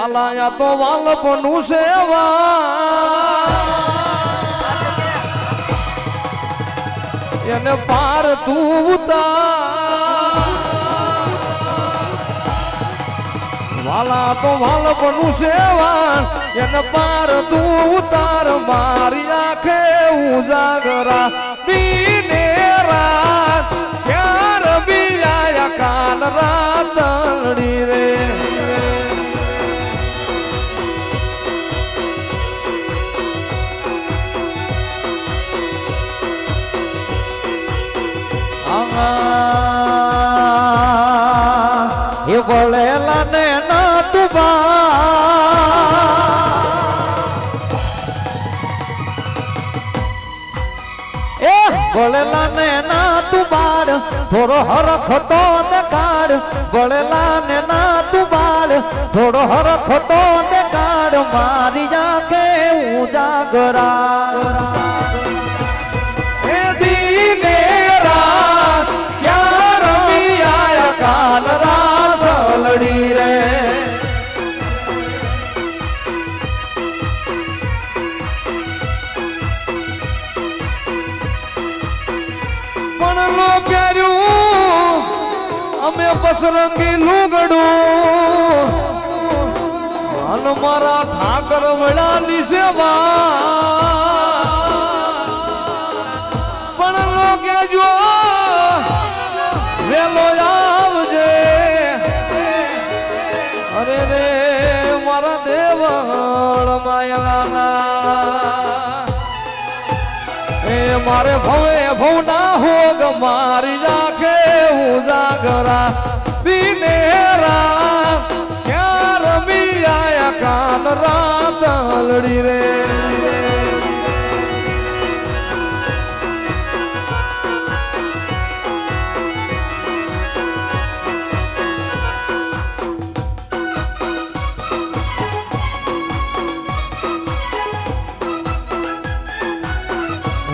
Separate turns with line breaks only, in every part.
વાલાયા તો વાલપનું સેવા. એને પાર તું ઉતાર વાલા તો વાલપનું સેવા. એને પાર તું ઉતાર મારી આંખે ઉજાગરા. દીને
એ વળેલા ને ના તુબા એ વળેલા ને ના તુબાડ થોડો હરખતો ને કાઢ વળેલા ને ના તુબાડ થોડો હરખતો ને કાઢ મારી જાખે ઉજાગરા
અમે પસરંગી લુગડું. મારા ઠાકર વડાની સેવા. પણ લો જો વેલો આવજે. અરે રે મારા દેવ માયાના. એ મારે ભવે ભવના હોગ મારી રાખે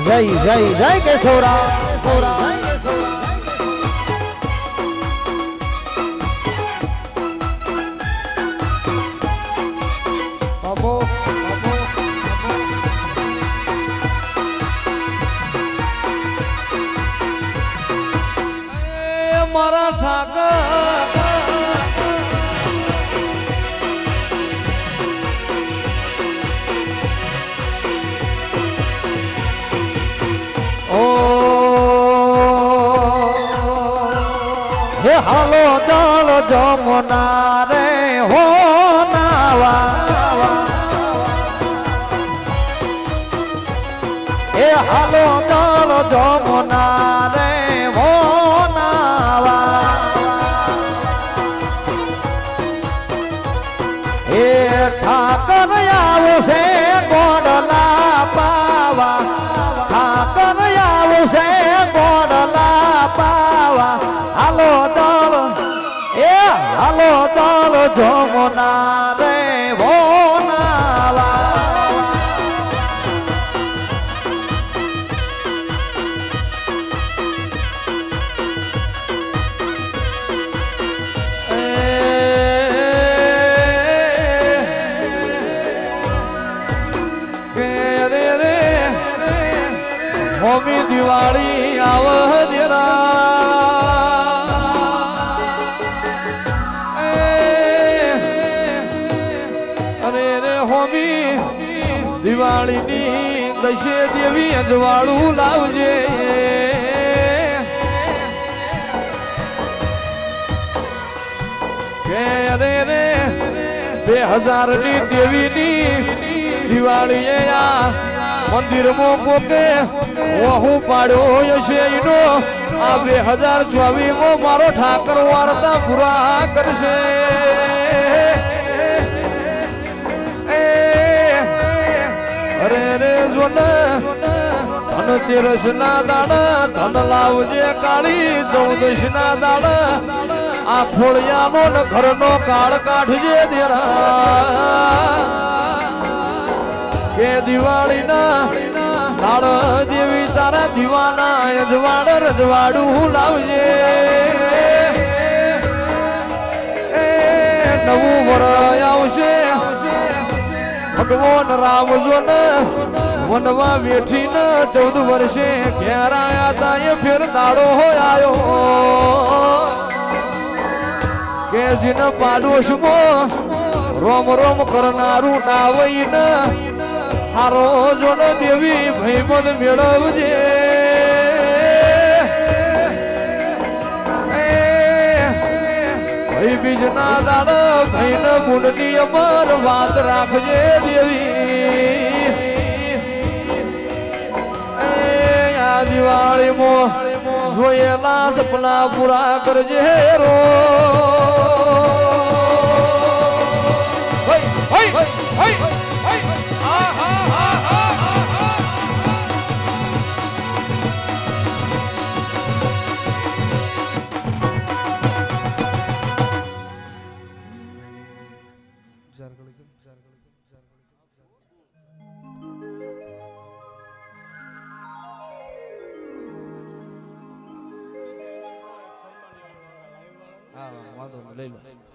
જય જય જય કેશોરા. કેશોરા હે હાલો જળ જમના રે હો નાવા. હે હાલો જળ જમના રે જમના રે
રે હોમી દિવાળી આવ દશે દેવી અજવાળું લાવજે. કે રે, બે હજારની દેવી ની દિવાળીએ આ મંદિરમાં કોકે વહુ પાડ્યો હશે એનો. આ બે હજાર ચોવીસમાં મારો ઠાકર વાર્તા પૂરા કરશે. રે ધન તેરસ ના દાડા ધન લાવજે કાળી ચૌદશ ના દાડા આ ખોળિયાનો ને ઘરનો કાળ કાઢજે દેરા. કે દિવાળી ના કાળ દેવી તારા દીવાના યજવાડ રજવાડું લાવજે. નવું વર આવશે. ભગવાન રામ જો ને વનમાં બેઠી ને ચૌદ વર્ષે ઘેર આયા તા એ ફેર દાડો હોય આવ્યો કે જીન પાડોશમાં રોમ રોમ કરનારું નાવઈ ને હારો જો ને દેવી ભઈમદ મેળવજે. ભાઈ બીજના દાડા ભાઈને ગુણની અમર વાત રાખજે દેવી. આ દિવાળીમાં જોયેલા સપના પૂરા કરજે રો હા, હા, 累了。